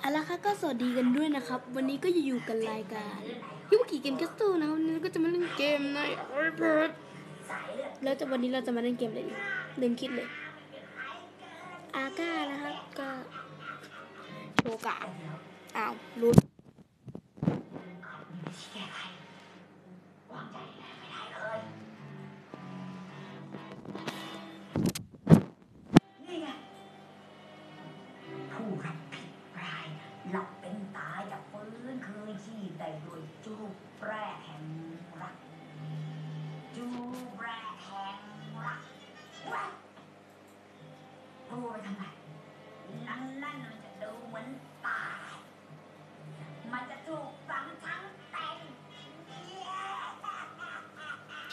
เอาล่ะค่ะก็สวัสดีกันด้วยนะครับ วันนี้ก็อยู่กันรายการยุกิเกมแคสตูนะวันนี้ก็จะมาเล่นเกมในไอแพดแล้วจะวันนี้เราจะมาเล่นเกมอะไรดีลืมคิดเลย อาก้านะครับก็โชกะอ้าวรุด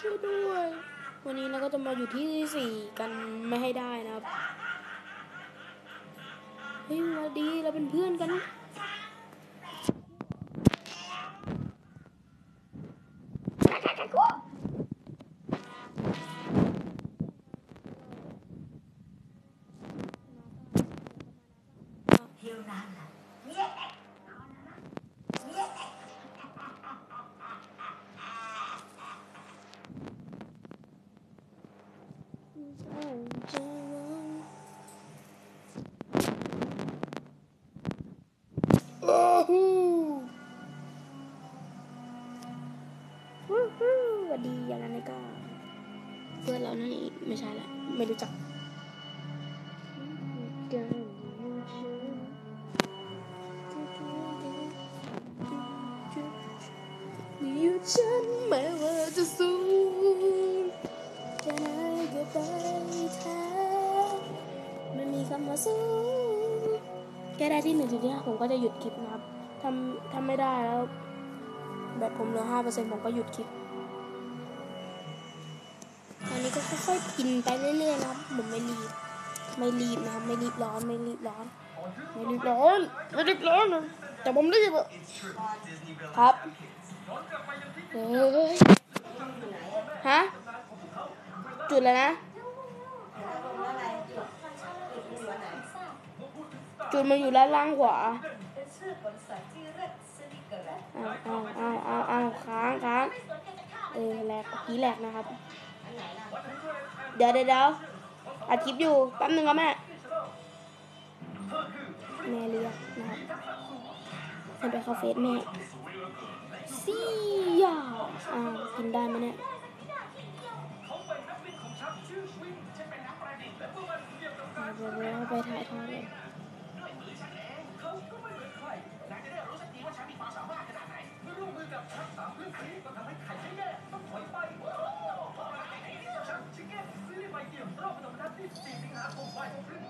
ช่วยด้วย วันนี้เราก็จะมาอยู่ที่สี่กันไม่ให้ได้นะครับ เฮ้ยมาดีเราเป็นเพื่อนกัน ไม่ใช่ละ ไม่รู้จักอยู่ฉันแม้ว่าจะสูงจะไหนก็ไปแท้ไม่มีคำว่าสูงแค่ได้ที่หนึ่งถึงที่ห้าผมก็จะหยุดคลิปนะครับทำทำไม่ได้แล้ว แบบผมเหลือห้าเปอร์เซ็นต์ผมก็หยุดคลิป ค่อยๆกินไปเรื่อยๆนะครับผมไม่รีบไม่รีบนะครับไม่รีบร้อนไม่รีบร้อนไม่รีบร้อนไม่รีบร้อนนะแต่ผมรีบอะครับเฮ้ยฮะจุดแล้วนะจุดมันอยู่ด้านล่างขวาอ้าวอ้าวอ้าวอ้าวอ้าค้างค้างเออแหลกผีแหลกนะครับ เดี๋ยวเดี๋ยวอัดคลิปอยู่แป๊บนึงครับแม่แม่เรียกนะฉันไปคาเฟ่แม่ซี่ยาอ่ากินได้ไหมเนี่ยไปถ่ายทอดเลยนางจะได้รู้สักทีว่าฉันมีความสามารถขนาดไหนเมื่อร่วมมือกับทักษะพื้นฐานก็ทำให้ไข่แน่ Stephen Applewhite.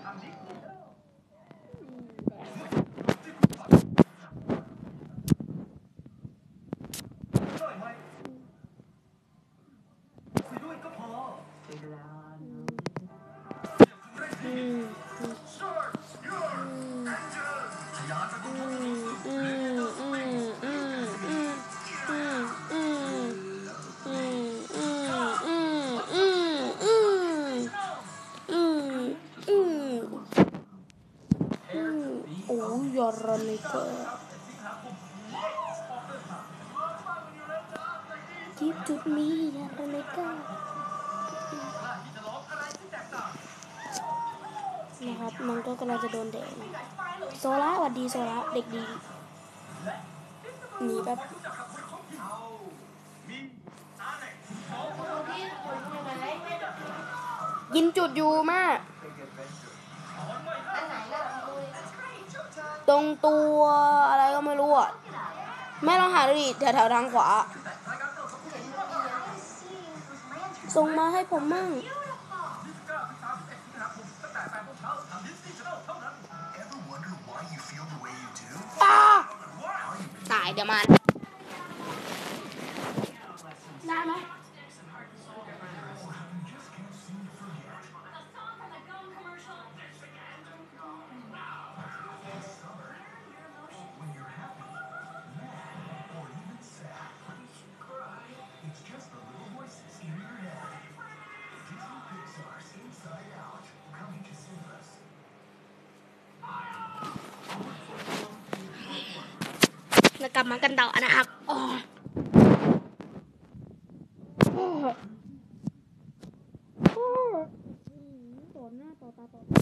โอ้ยอรนิกาคิดจุดมียอรนิกานะครับมันก็กำลังจะโดนแดงโซล่าหวัดดีโซล่าเด็กดีหนีแบบยินจุดอยู่มาก ตรงตัวอะไรก็ไม่รู้อะแม่ลองหาดูดิแถวๆทางขวา ส่งมาให้ผมมั่งอ้าตายเดี๋ยวมันได้ไหม กลับมากันต่อนะครับอ๋อโอ้โอ้ต่อหน้าต่อตาต่อตา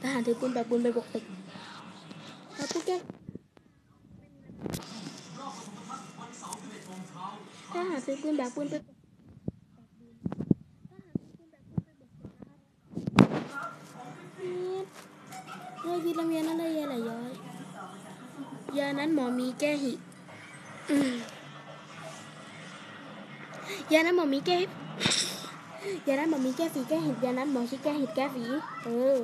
ทหารถือปืนแบบปืนไปบกตึกแล้ วพวกแกทหารถือปืนแบบปืนไปบกเฮ้ยพี่ลำเวียนนั่นได้ยาไหลย้อยยานั้นหมอมีแก้หิยานั้นหมอมีแก้ยานั้นหมอมีแก้ฝีแก้หิดยานั้นหมอชิแก้หิดแก้ฝีเออ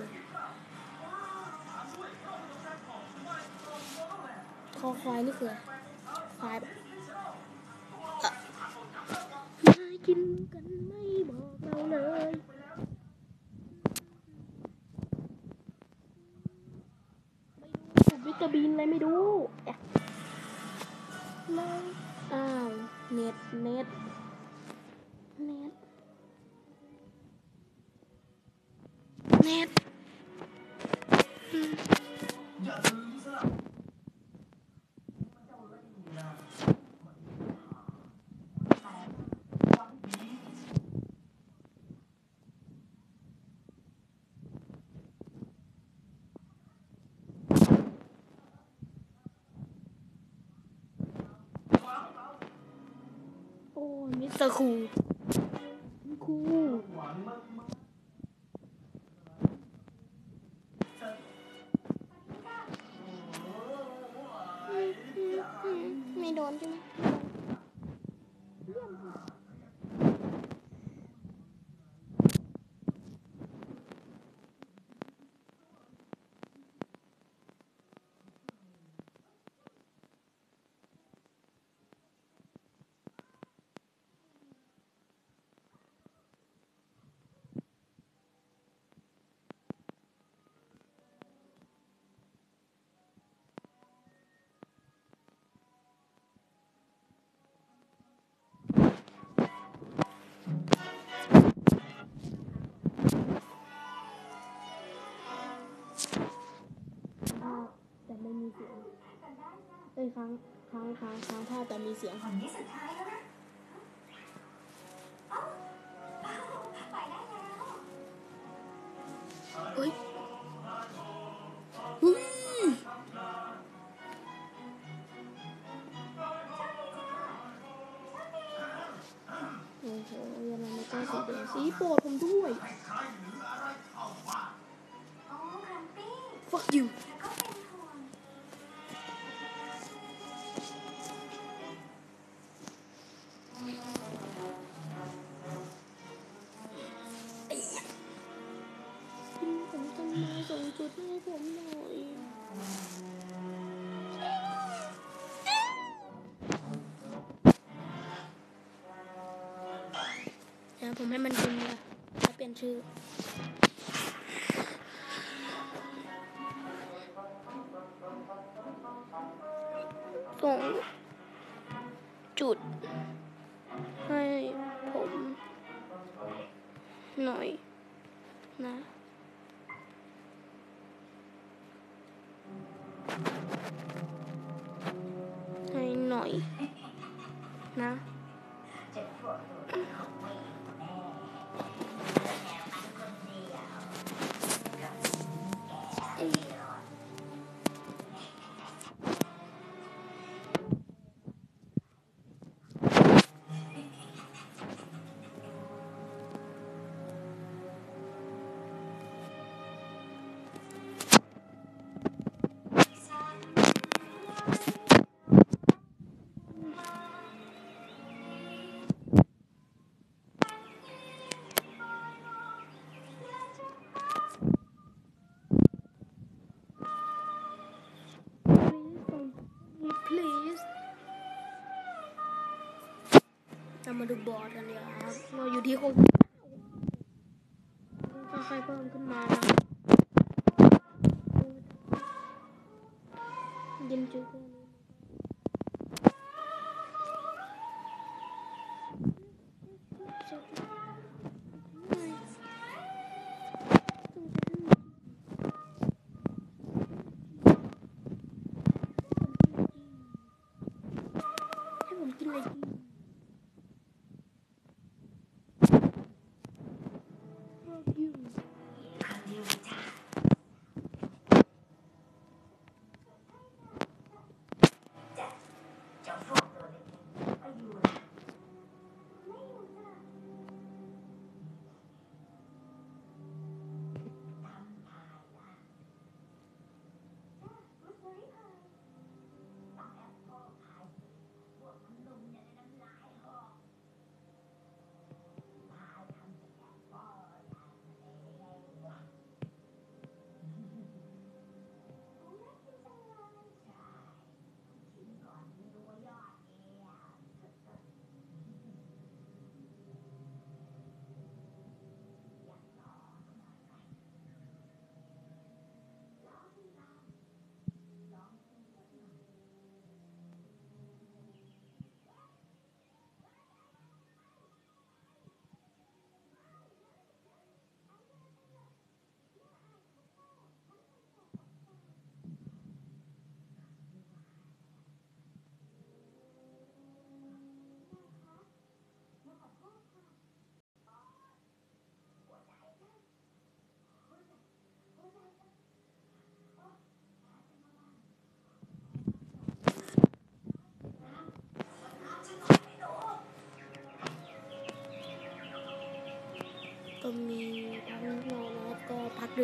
คอควายนี่คือควายแบบเอ่อมากินกันไม่บอกเราเลย จะบินอะไรไม่รู้ไม่อ้าวเน็ตเน็ต อ้ยางค้างค้างค้างภาพแต่มีเสียงวันนี้สุดท้ายแล้วนะเอ้าเอ้าไปได้แล้วเฮ้ยเฮ้ยโอ้โหยังไงไม่กล้าสีแดงสีโปรดผมด้วย ผมให้มันกินเลยแล้วเปลี่ยนชื่อส่งจุด ให้ผม หน่อย นะให้หน่อย นะ มาดูบอร์ดกันเดียวครับเราอยู่ที่หกค่อยๆเพิ่มขึ้นมานะยินจุก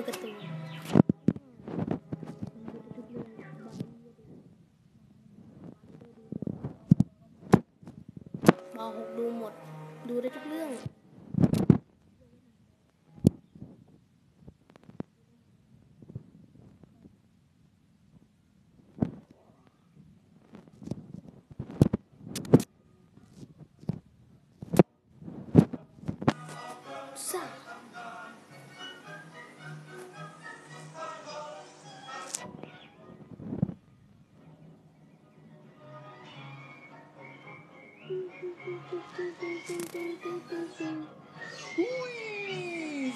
ก็พั หุ้ย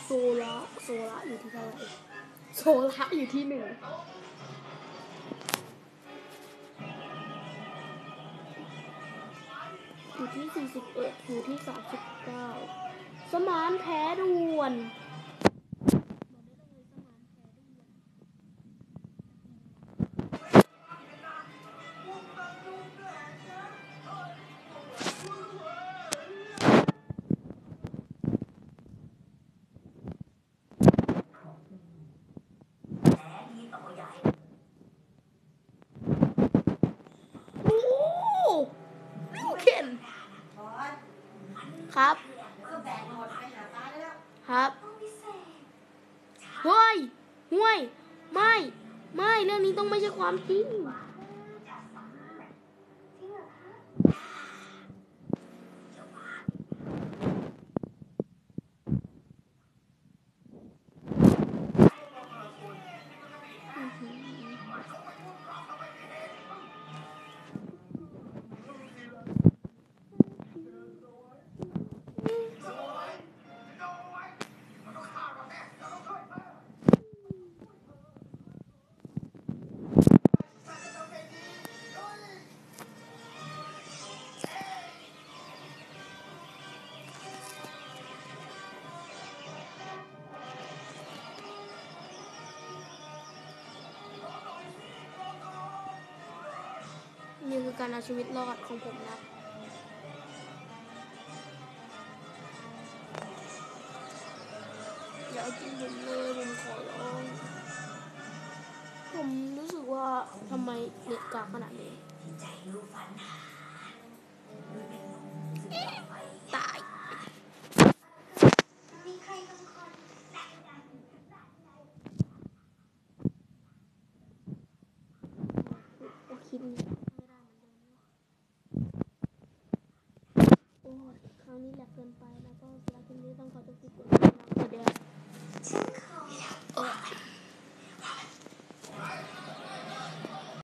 โซละโซละอยู่ที่เท่าไหร่โซละอยู่ที่หนึ่งอยู่ที่สี่สิบเอ็ดอยู่ที่สามสิบเก้าสมานแพ้ด่วน ครับ ครื่องแบบหมดไปหาป้าได้แล้วครับเศษเฮ้ยห่วย ไม่ ไม่ เรื่องนี้ต้องไม่ใช่ความจริง คือการเอาชีวิตรอดของผมนะอย่ากินผมเลยผมขอร้องผมรู้สึกว่าทำไมเด็กกากขนาดนี้ใจรู้ปัญหา